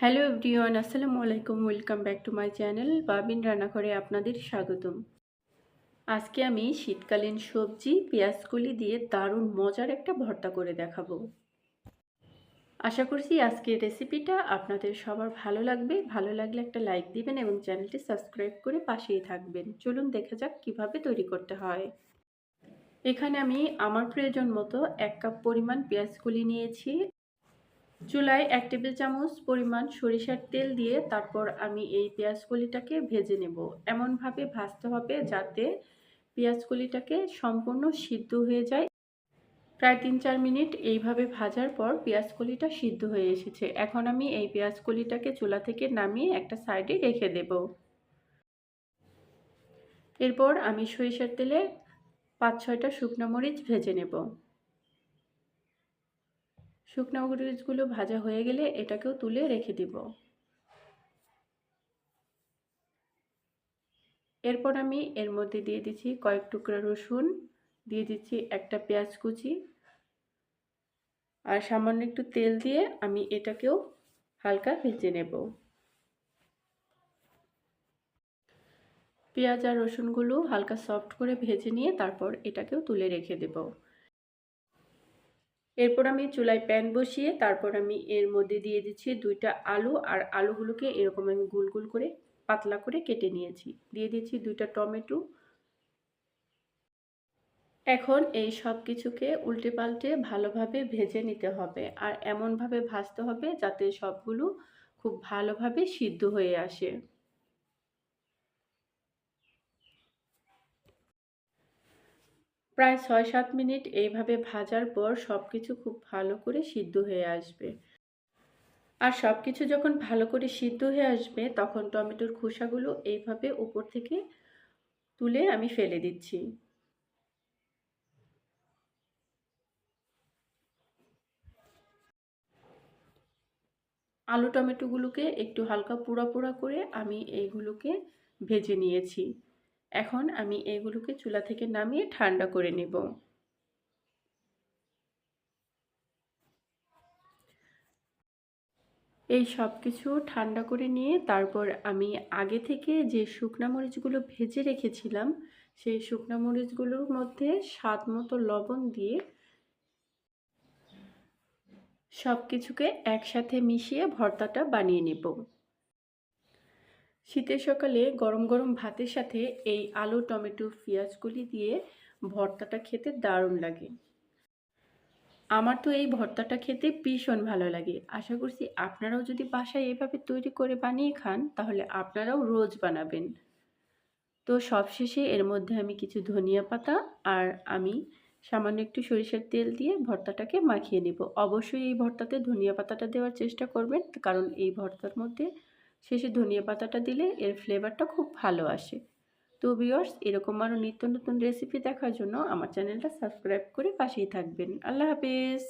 Hello everyone, আসসালামু আলাইকুম। Welcome back to my channel বাবিন রান্নাঘরে আপনাদের স্বাগতম। আজকে আমি শীতকালীন সবজি, পেঁয়াজকলি দিয়ে দারুণ মজার একটা ভর্তা করে দেখাবো। আশা করছি আজকের রেসিপিটা আপনাদের সবার ভালো লাগবে। ভালো লাগলে একটা লাইক দিবেন এবং চ্যানেলটি সাবস্ক্রাইব করে পাশেই থাকবেন। চলুন দেখা যাক কীভাবে তৈরি করতে হয়। এখানে আমি আমার প্রয়োজন মতো এক কাপ পরিমাণ পেঁয়াজকলি নিয়েছি। চুলায় এক টেবিল চামচ পরিমাণ সরিষার তেল দিয়ে তারপর আমি এই পেঁয়াজকলিটাকে ভেজে নেব। এমনভাবে ভাজতে হবে যাতে পেঁয়াজকলিটাকে সম্পূর্ণ সিদ্ধ হয়ে যায়। প্রায় তিন চার মিনিট এইভাবে ভাজার পর পেঁয়াজকলিটা সিদ্ধ হয়ে এসেছে। এখন আমি এই পেঁয়াজকলিটাকে চুলা থেকে নামিয়ে একটা সাইডে রেখে দেব। এরপর আমি সরিষার তেলে পাঁচ ছয়টা শুকনো মরিচ ভেজে নেব। শুকনো মরিচগুলো ভাজা হয়ে গেলে এটাকেও তুলে রেখে দিব। এরপর আমি এর মধ্যে দিয়ে দিচ্ছি কয়েক টুকরা রসুন, দিয়ে দিচ্ছি একটা পেঁয়াজ কুচি আর সামান্য একটু তেল দিয়ে আমি এটাকেও হালকা ভেজে নেব। পেঁয়াজ আর রসুনগুলো হালকা সফট করে ভেজে নিয়ে তারপর এটাকেও তুলে রেখে দেবো। এরপর আমি চুলায় প্যান বসিয়ে তারপর আমি এর মধ্যে দিয়ে দিচ্ছি দুইটা আলু আর আলুগুলোকে এরকম আমি গোল গোল করে পাতলা করে কেটে নিয়েছি। দিয়ে দিচ্ছি দুইটা টমেটো। এখন এই সব কিছুকে উল্টে পাল্টে ভালোভাবে ভেজে নিতে হবে আর এমনভাবে ভাজতে হবে যাতে সবগুলো খুব ভালোভাবে সিদ্ধ হয়ে আসে। প্রায় ছয় সাত মিনিট এইভাবে ভাজার পর সব কিছু খুব ভালো করে সিদ্ধ হয়ে আসবে। আর সব কিছু যখন ভালো করে সিদ্ধ হয়ে আসবে, তখন টমেটোর খোসাগুলো এইভাবে উপর থেকে তুলে আমি ফেলে দিচ্ছি। আলু টমেটোগুলোকে একটু হালকা পোড়া পোড়া করে আমি এইগুলোকে ভেজে নিয়েছি। এখন আমি এগুলোকে চুলা থেকে নামিয়ে ঠান্ডা করে নেব। এই সব কিছু ঠান্ডা করে নিয়ে তারপর আমি আগে থেকে যে শুকনা মরিচগুলো ভেজে রেখেছিলাম, সেই শুকনা মরিচগুলোর মধ্যে স্বাদ মতো লবণ দিয়ে সব কিছুকে একসাথে মিশিয়ে ভর্তাটা বানিয়ে নেব। শীতের সকালে গরম গরম ভাতের সাথে এই আলু, টমেটো, পেঁয়াজগুলি দিয়ে ভর্তাটা খেতে দারুণ লাগে। আমার তো এই ভর্তাটা খেতে ভীষণ ভালো লাগে। আশা করছি আপনারাও যদি বাসায় এভাবে তৈরি করে বানিয়ে খান, তাহলে আপনারাও রোজ বানাবেন। তো সবশেষে এর মধ্যে আমি কিছু ধনিয়া পাতা আর আমি সামান্য একটু সরিষার তেল দিয়ে ভর্তাটাকে মাখিয়ে নেব। অবশ্যই এই ভর্তাতে ধনিয়া পাতাটা দেওয়ার চেষ্টা করবেন, কারণ এই ভর্তার মধ্যে শেষে ধনিয়া পাতাটা দিলে এর ফ্লেভারটা খুব ভালো আসে। তো ভিওর্স এরকম আরও নিত্য নতুন রেসিপি দেখার জন্য আমার চ্যানেলটা সাবস্ক্রাইব করে পাশেই থাকবেন। আল্লাহ হাফেজ!